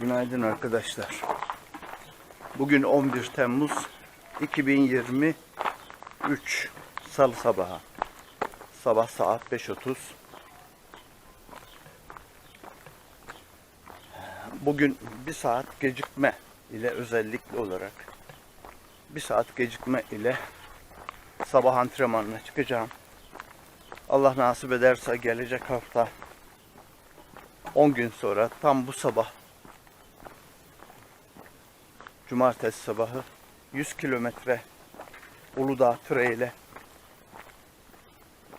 Günaydın arkadaşlar. Bugün 11 Temmuz 2023 Salı sabahı. Sabah saat 5.30. Bugün bir saat gecikme ile özellikle olarak bir saat gecikme ile sabah antrenmanına çıkacağım. Allah nasip ederse gelecek hafta 10 gün sonra tam bu sabah cumartesi sabahı 100 kilometre Uludağ Trail'e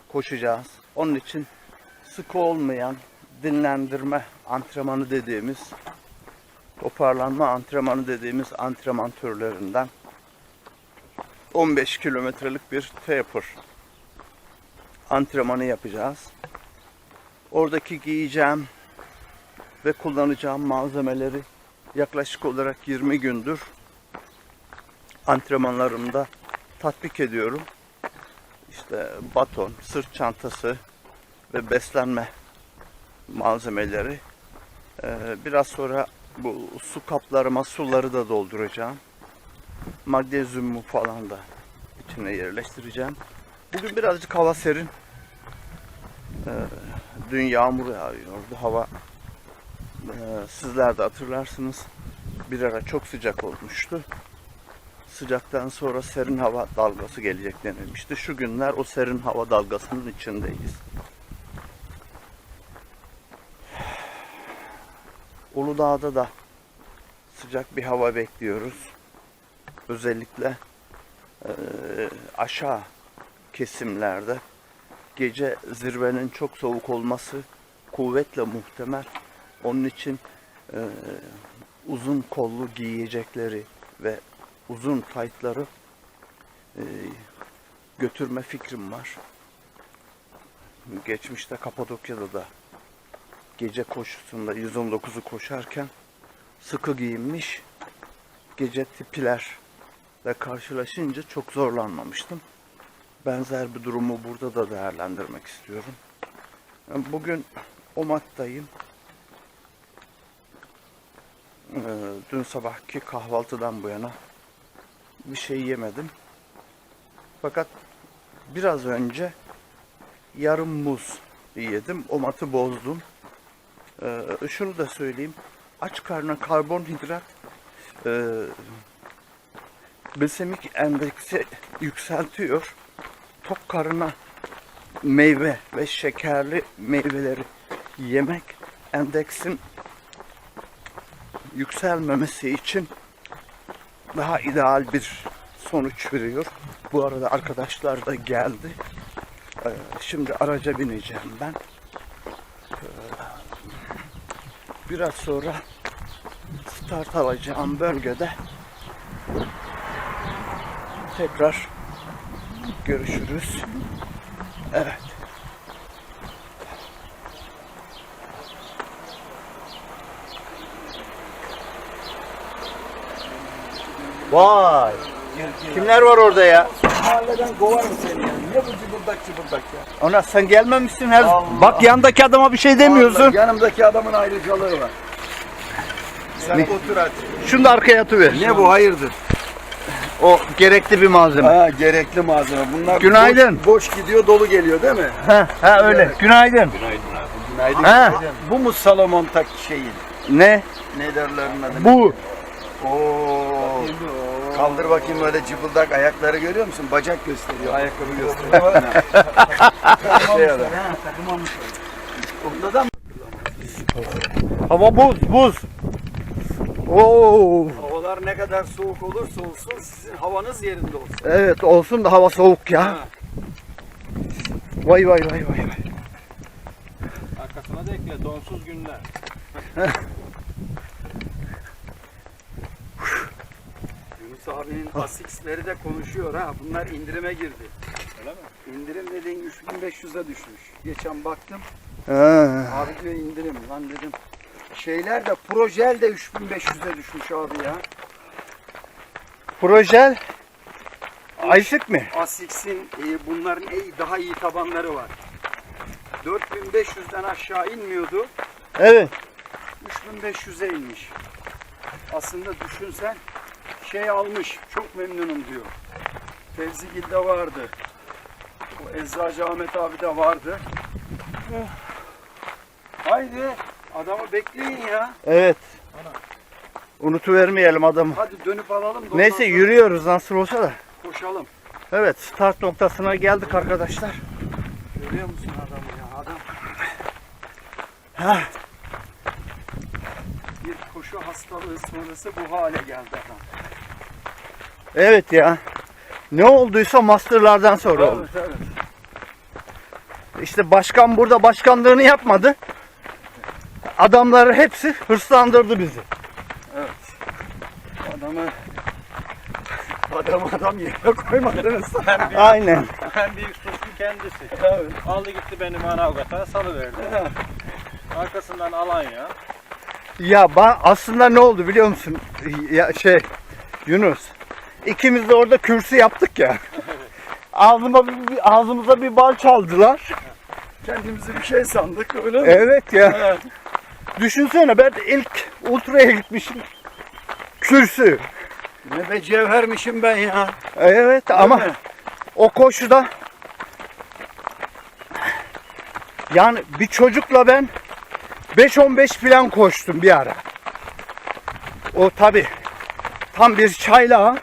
koşacağız. Onun için sıkı olmayan dinlendirme antrenmanı dediğimiz toparlanma antrenmanı dediğimiz antrenman türlerinden 15 kilometrelik bir taper antrenmanı yapacağız. Oradaki giyeceğim ve kullanacağım malzemeleri yaklaşık olarak 20 gündür antrenmanlarımda tatbik ediyorum. İşte baton, sırt çantası ve beslenme malzemeleri. Ee, biraz sonra bu su kaplarıma suları da dolduracağım. Magnezyumu falan da içine yerleştireceğim. Bugün birazcık hava serin. Ee, dün yağmur yağıyordu. Hava sizler de hatırlarsınız bir ara çok sıcak olmuştu. Sıcaktan sonra serin hava dalgası gelecek denilmişti. Şu günler o serin hava dalgasının içindeyiz. Uludağ'da da sıcak bir hava bekliyoruz. Özellikle eee, aşağı kesimlerde gece zirvenin çok soğuk olması kuvvetle muhtemel. Onun için eee, uzun kollu giyecekleri ve uzun taytları eee, götürme fikrim var. Geçmişte Kapadokya'da da gece koşusunda 119'u koşarken sıkı giyinmiş gece tipilerle karşılaşınca çok zorlanmamıştım. Benzer bir durumu burada da değerlendirmek istiyorum. Bugün Omak'tayım. Ee, dün sabahki kahvaltıdan bu yana bir şey yemedim. Fakat biraz önce yarım muz yedim. O matı bozdum. Ee, şunu da söyleyeyim. Aç karnına karbonhidrat e, glisemik endeksi yükseltiyor. Tok karına meyve ve şekerli meyveleri yemek endeksin yükselmemesi için daha ideal bir sonuç veriyor. Bu arada arkadaşlar da geldi. Ee, Şimdi araca bineceğim ben. Ee, Biraz sonra start alacağım bölgede tekrar görüşürüz. Evet. Vay. Kimler var orada ya? Mahalleden kovar mı seni yani? Ne bu cıbıldak cıbıldak ya? Ona sen gelmemişsin her. Allah. Bak yandaki adama bir şey demiyorsun. Allah, yanımdaki adamın ayrıcalığı var. Sen Ne? otur hadi. Şunu da arkaya atıver. Ne bu hayırdır? O gerekli bir malzeme. Ha gerekli malzeme. Bunlar Günaydın. Boş, boş gidiyor dolu geliyor değil mi? Ha, ha öyle. Günaydın. Günaydın. Ha. Bu mu Salomon tak şeyin? Ne? Ne derler adı? Bu. Oo. Kaldır bakayım böyle cıbıldak ayakları görüyor musun? Bacak gösteriyor. Ayakkabı gösteriyor. şey adam. Onda da Hava buz, buz. Oo. Havalar ne kadar soğuk olursa olsun sizin havanız yerinde olsun. Evet olsun da hava soğuk ya. Ha. Vay vay vay vay vay. Arkasına da ekle donsuz günler. Yunus abinin Asics'leri de konuşuyor ha. Bunlar indirime girdi. Öyle mi? İndirim dediğin 3500'e düşmüş. Geçen baktım. Ha. Abi diyor indirim lan dedim. Şeyler de projel de 3500'e düşmüş abi ya. Projel. Ayşık mı? Asics'in e, bunların iyi, daha iyi tabanları var. 4500'den aşağı inmiyordu. Evet. 3000 3500'e inmiş. Aslında düşünsen şey almış. Çok memnunum diyor. Tevzigil'de vardı. O Eczacı Ahmet abi de vardı. Haydi adamı bekleyin ya. Evet. Unutuvermeyelim adamı. Hadi dönüp alalım. da ondan Neyse sonra yürüyoruz nasıl olsa da. Koşalım. Evet start noktasına geldik arkadaşlar. Görüyor musun adamı ya? Adam Heh. bir koşu hastalığı sonrası bu hale geldi adam. Evet ya. Ne olduysa masterlardan sonra oldu. Evet, evet. İşte başkan burada başkanlığını yapmadı. Adamları hepsi hırslandırdı bizi. Evet. Adamı adam adam yerine koymadınız. En büyük, Aynen. en büyük suçlu kendisi. evet. Aldı gitti beni Manavgat'a salıverdi. Arkasından Alanya. Ya ben aslında ne oldu biliyor musun? Ya şey Yunus. İkimiz de orada kürsü yaptık ya. Ağzıma bir, ağzımıza bir bal çaldılar. Kendimizi bir şey sandık öyle mi? Evet ya. Evet. Düşünsene ben ilk ultraya gitmişim. Kürsü. Ne be cevhermişim ben ya. Evet ama Değil mi? o koşuda yani bir çocukla ben 5-15 falan koştum bir ara. O tabi tam bir çayla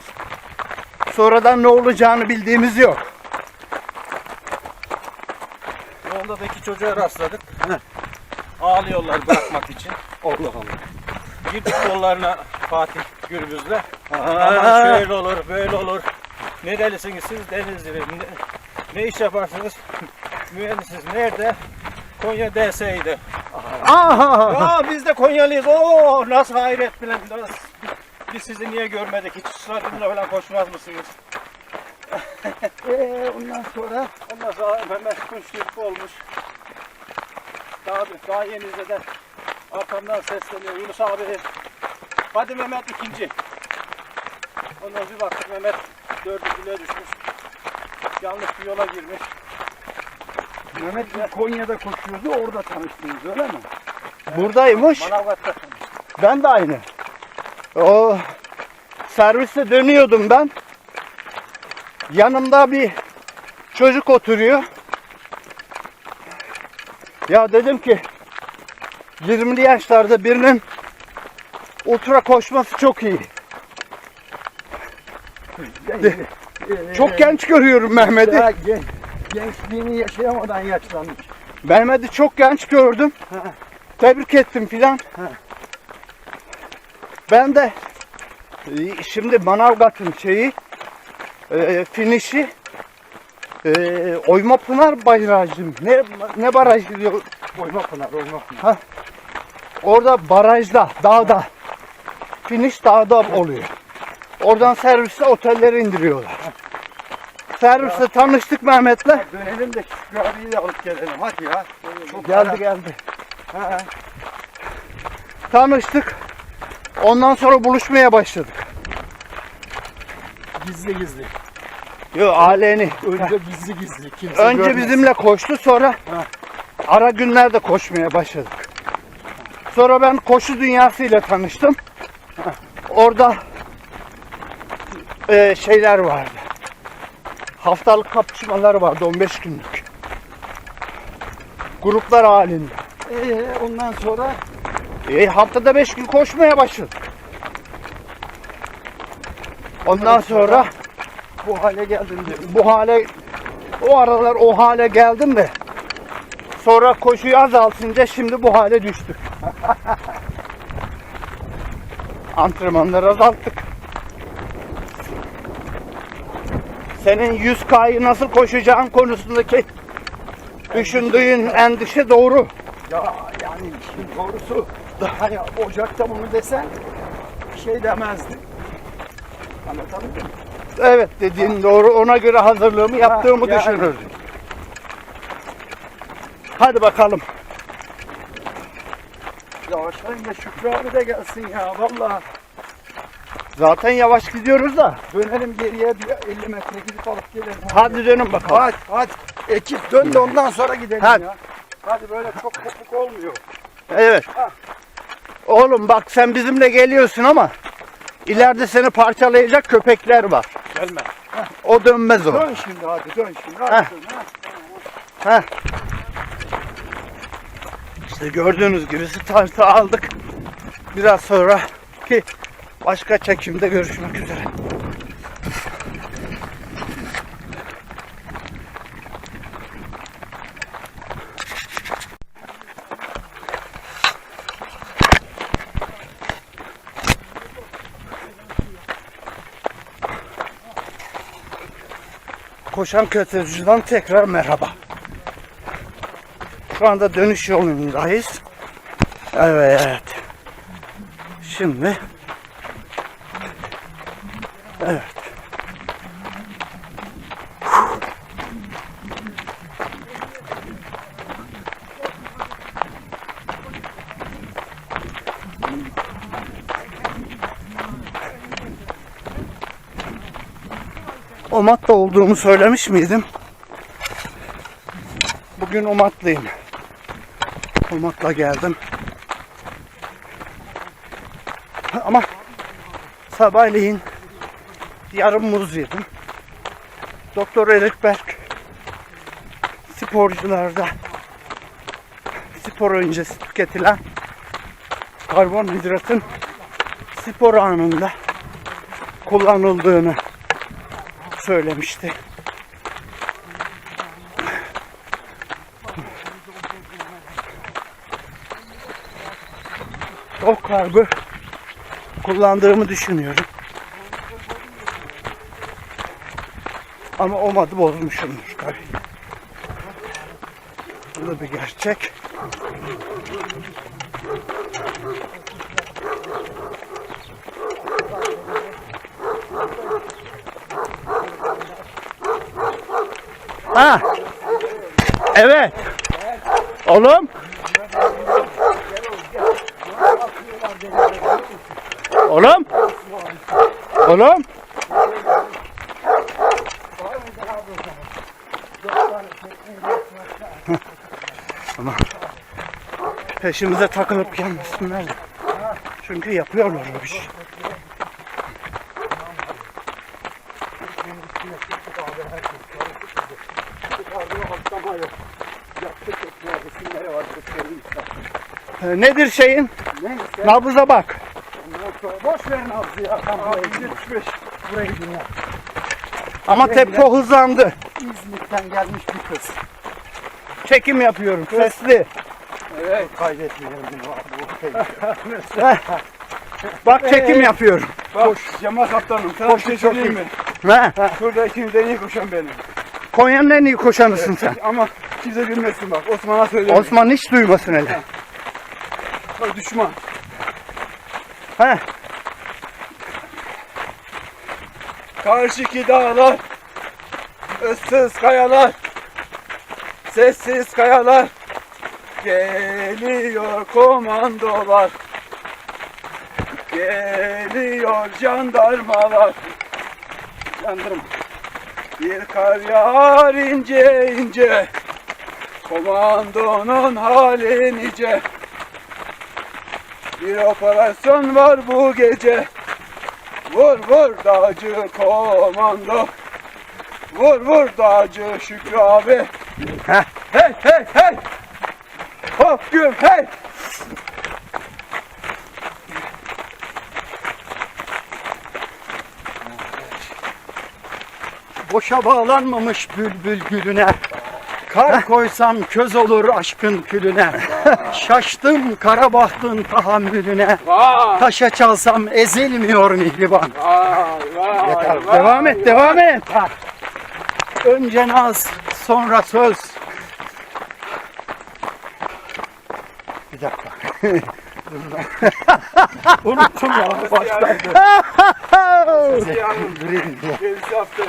sonradan ne olacağını bildiğimiz yok. Yolda da iki çocuğa rastladık. Ağlıyorlar bırakmak için. Allah Allah. Girdik yollarına Fatih Gürbüz'le. Aman şöyle olur, böyle olur. Nerelisiniz siz? Denizli. Ne, ne iş yaparsınız? Mühendisiz. Nerede? Konya DS'ydi. Aha! Aa biz de Konyalıyız. Oo nasıl hayret bilen. Nasıl? Biz sizi niye görmedik? Hiç stadyumda falan koşmaz mısınız? Ee, ondan sonra Ondan sonra Mehmet Kunçluk olmuş. Daha, daha yeni izleden arkamdan sesleniyor. Yunus abi. Hadi Mehmet ikinci. Ondan bir baktık Mehmet dördüncülüğe düşmüş. Yanlış bir yola girmiş. Mehmet bir Konya'da koşuyordu orada tanıştınız öyle mi? Buradaymış. Manavgat'ta. Ben de aynı. O serviste dönüyordum ben. Yanımda bir çocuk oturuyor. Ya dedim ki 20'li yaşlarda birinin ultra koşması çok iyi. Çok genç görüyorum Mehmet'i. Gençliğini yaşayamadan yaşlanmış. Mehmet'i çok genç gördüm. Tebrik ettim filan. Ben de e, şimdi Manavgat'ın şeyi e, finişi e, Oyma Pınar Barajı mı? Ne, ne barajı diyor? Oyma Pınar, Oyma Pınar. Orada barajda, dağda. Finiş dağda oluyor. Oradan serviste otellere indiriyorlar. Serviste tanıştık Mehmet'le. Dönelim de Şükrü abiyi de alıp gelelim hadi ya. Çok Geldi geldi. Ha, Tanıştık. Ondan sonra buluşmaya başladık. gizli gizli. Yo aleni. Önce gizli gizli. Kimse Önce görmez. bizimle koştu sonra ara günlerde koşmaya başladık. Sonra ben koşu dünyasıyla tanıştım. Orada e, şeyler vardı. Haftalık kapışmalar vardı 15 günlük. Gruplar halinde. Ee, ondan sonra E, haftada 5 gün koşmaya başladık. Ondan sonra bu hale geldin diyor. bu hale o aralar o hale geldim de sonra koşuyu azaltınca şimdi bu hale düştük. Antrenmanları azalttık. Senin 100K'yı nasıl koşacağın konusundaki düşündüğün endişe doğru. Ya yani işin doğrusu hani Ocak'ta bunu desen şey demezdin. Anlatabildim mi? Evet dediğin doğru. Ona göre hazırlığımı yaptığımı yani. düşünürdüm. Hadi bakalım. Yavaşlayın da Şükrü abi de gelsin ya valla. Zaten yavaş gidiyoruz da. Dönelim geriye bir 50 metre gidip alıp gelelim. Hadi dönün bakalım. Hadi hadi. Ekip dön de ondan sonra gidelim Hadi. ya. Hadi böyle çok kopuk olmuyor. Evet. Oğlum bak sen bizimle geliyorsun ama ileride seni parçalayacak köpekler var. Gelme. O dönmez o. Dön şimdi hadi dön şimdi. Heh. Hadi dön, ha. Heh. İşte gördüğünüz gibi startı aldık. Biraz sonra ki başka çekimde görüşmek üzere. Koşan kötücüden tekrar merhaba. Şu anda dönüş yolundayız. Evet. Şimdi Omat'ta olduğumu söylemiş miydim? Bugün Omatlıyım. Omat'la geldim. Ama sabahleyin yarım muz yedim. Doktor Erik Berk sporcularda spor öncesi tüketilen karbonhidratın spor anında kullanıldığını söylemişti. O karbı kullandığımı düşünüyorum. Ama olmadı bozmuşumdur tabii. Bu da bir gerçek. Ha. Evet. Oğlum. Oğlum. Oğlum. Ama peşimize takılıp gelmesinler. Çünkü yapıyorlar o işi. Nedir şeyin? Neyse. Nabıza bak. Boş ver nabzı ya. Tamam. 175. Burayı dinle. Ama tempo hızlandı. İzmit'ten gelmiş bir kız. Çekim yapıyorum. Sesli. Evet. Bu Heh. Bak çekim yapıyorum. Bak Cemal Kaptanım sana bir şey söyleyeyim mi? Ha. Şurada ikimizden iyi koşan benim. Konya'nın en iyi koşanısın sen. Ama kimse bilmesin bak. Osman'a söyleyeyim. Osman hiç duymasın hele. Bak düşman. Ha. Karşıki dağlar, ıssız kayalar, sessiz kayalar, geliyor komandolar, geliyor jandarmalar. Jandarma. Bir kar yağar ince ince, komandonun hali nice. Bir operasyon var bu gece. Vur vur dağcı komando. Vur vur dağcı Şükrü abi. Heh. Hey hey hey. Hop güm hey. Boşa bağlanmamış bülbül gülüne. Kar koysam köz olur aşkın külüne. Şaştım kara bahtın tahammülüne. Taşa çalsam ezilmiyor mihriban. Yeter. Devam et, devam et. Önce naz, sonra söz. Bir dakika. Unuttum ya diye. Gerisi yaptı.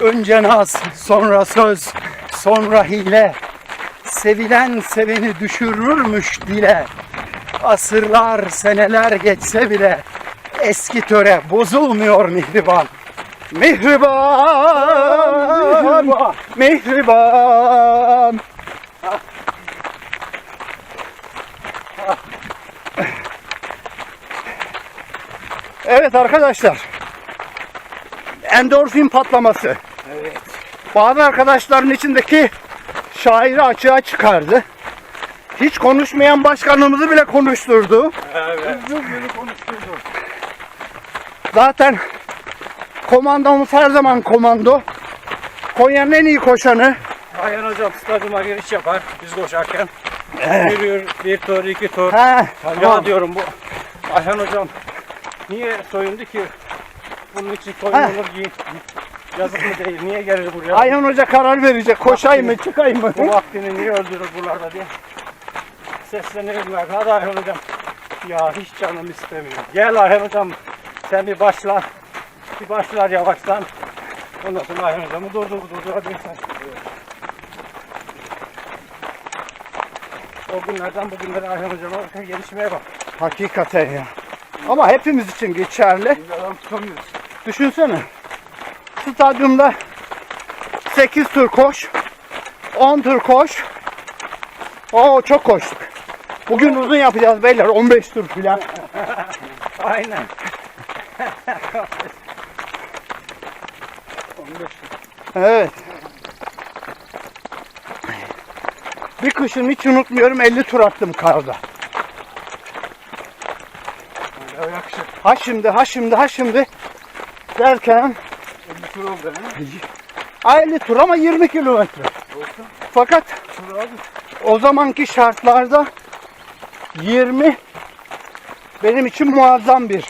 Önce naz, sonra söz, sonra hile. Sevilen seveni düşürürmüş dile. Asırlar, seneler geçse bile eski töre bozulmuyor mihriban. Mihriban, mihriban. Evet arkadaşlar. Endorfin patlaması. Evet. Bazı arkadaşların içindeki şairi açığa çıkardı. Hiç konuşmayan başkanımızı bile konuşturdu. Evet. Konuşturdu. Zaten komandomuz her zaman komando. Konya'nın en iyi koşanı. Ayhan hocam stadyuma giriş yapar biz koşarken. Yürüyor bir tur iki tur. He, Ya tamam. diyorum bu Ayhan hocam niye soyundu ki? Bunun için soyunulur giyin. Yazık mı değil? Niye gelir buraya? Ayhan Hoca karar verecek. Koşayım mı çıkayım mı? Bu vaktini niye öldürür buralarda diye. Sesleniyorum ben. Hadi Ayhan hocam. Ya hiç canım istemiyor. Gel Ayhan hocam. Sen bir başla. Bir başlar yavaştan. Ondan sonra Ayhan hocamı durdur durdur. Hadi sen. O günlerden bugünlere Ayhan hocama gelişmeye bak. Hakikaten ya. Ama hepimiz için geçerli. Adam tutamıyoruz. Düşünsene. Stadyumda 8 tur koş. 10 tur koş. Oo çok koştuk. Bugün uzun yapacağız beyler. 15 tur filan. Aynen. 15 Evet. Bir kışın hiç unutmuyorum 50 tur attım karda. Ha şimdi ha şimdi ha şimdi derken 50 tur oldu he. 50 tur ama 20 kilometre. Olsun. Fakat Tur abi. o zamanki şartlarda 20 benim için muazzam bir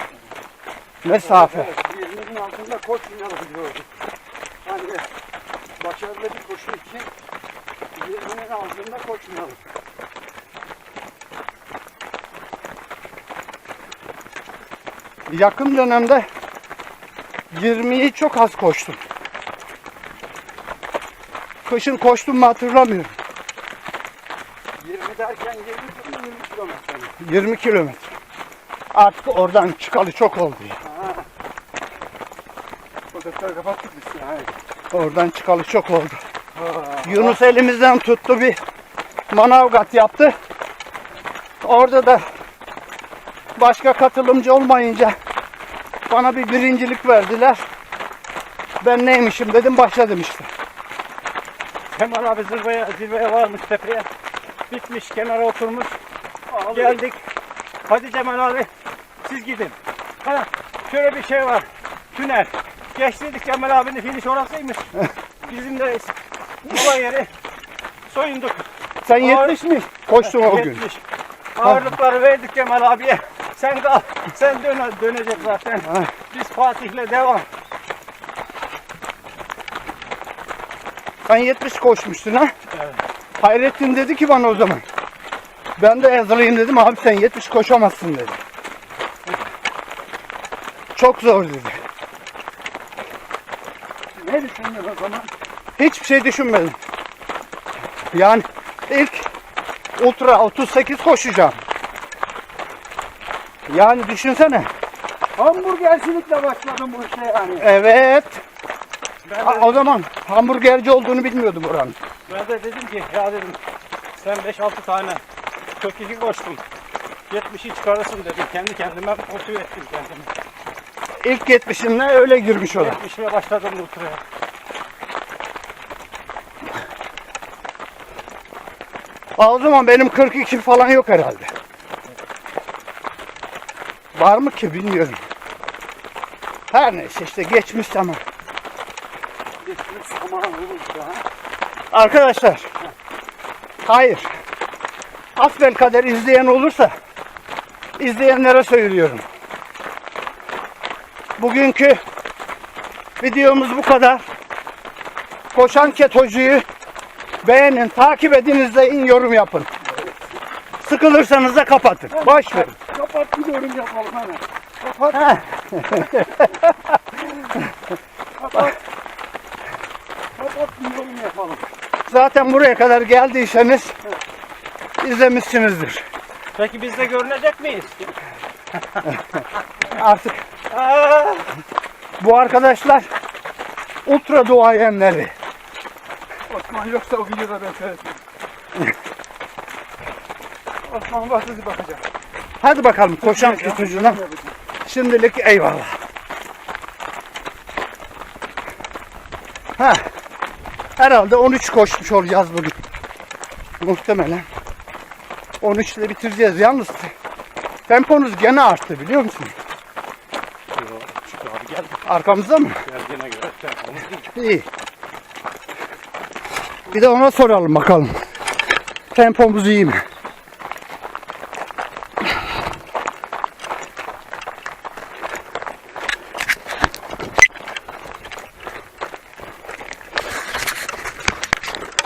mesafe. Evet, 20'nin altında koşmayalım diyordu. Hani başarılı bir koşu için 20'nin altında koşmayalım. Yakın dönemde 20'yi çok az koştum. Kışın koştum mu hatırlamıyorum. 20 derken 20 tur 20 kilometre. mi? 20 kilometre. Artık oradan çıkalı çok oldu ya. Kapattık biz. Yani. Oradan çıkalı çok oldu. Yunus elimizden tuttu bir manavgat yaptı. Orada da başka katılımcı olmayınca bana bir birincilik verdiler. Ben neymişim dedim başladım işte. Kemal abi zirveye, zirveye varmış tepeye. Bitmiş kenara oturmuş. Geldik. Hadi Cemal abi siz gidin. Ha, şöyle bir şey var. Tünel. Geçtik Cemal abinin finish orasıymış. Bizim de mola yeri soyunduk. Sen 70 mi koştun o gün? 70. Ağırlıkları verdik Kemal abiye. Sen kal. Sen dön, dönecek zaten. Biz Fatih'le devam. Sen 70 koşmuştun ha? Evet. Hayrettin dedi ki bana o zaman. Ben de yazılıyım dedim abi sen 70 koşamazsın dedi. Çok zor dedi. Ne düşündün o zaman? Hiçbir şey düşünmedim. Yani ilk ultra 38 koşacağım. Yani düşünsene. Hamburgercilikle başladım bu işe yani. Evet. Ben Ha, de, o zaman hamburgerci olduğunu bilmiyordum buranın. ben de dedim ki ya dedim sen 5-6 tane 42 koştun. 70'i çıkarırsın dedim. Kendi kendime motive ettim kendimi. İlk 70'imle öyle girmiş o da. 70'e başladım ultraya. Ha, o zaman benim 42 falan yok herhalde. Var mı ki bilmiyorum. Her neyse işte geçmiş zaman. Geçmiş zaman olur. Arkadaşlar. Hayır. Asbel kader izleyen olursa izleyenlere söylüyorum. Bugünkü videomuz bu kadar. Koşan ketocuyu beğenin, takip edin, izleyin, yorum yapın. Sıkılırsanız da kapatın. Boş verin. Kapat bir yorum yapalım hemen. Kapat. Kapat. Kapat bir yorum yapalım. Zaten buraya kadar geldiyseniz izlemişsinizdir. Peki biz de görünecek miyiz? Artık Aa, bu arkadaşlar ultra duayenleri. Osman yoksa o videoda ben seyretmem. Osman bak sizi bakacak. Hadi bakalım koşan ketocudan Şimdilik eyvallah. Ha. Herhalde 13 koşmuş olacağız bugün. Muhtemelen. 13 ile bitireceğiz. Yalnız temponuz gene arttı biliyor musun? Şükrü abi gel. Arkamızda mı? Geldiğine göre telefonumuz İyi. Bir de ona soralım bakalım. Tempomuz iyi mi?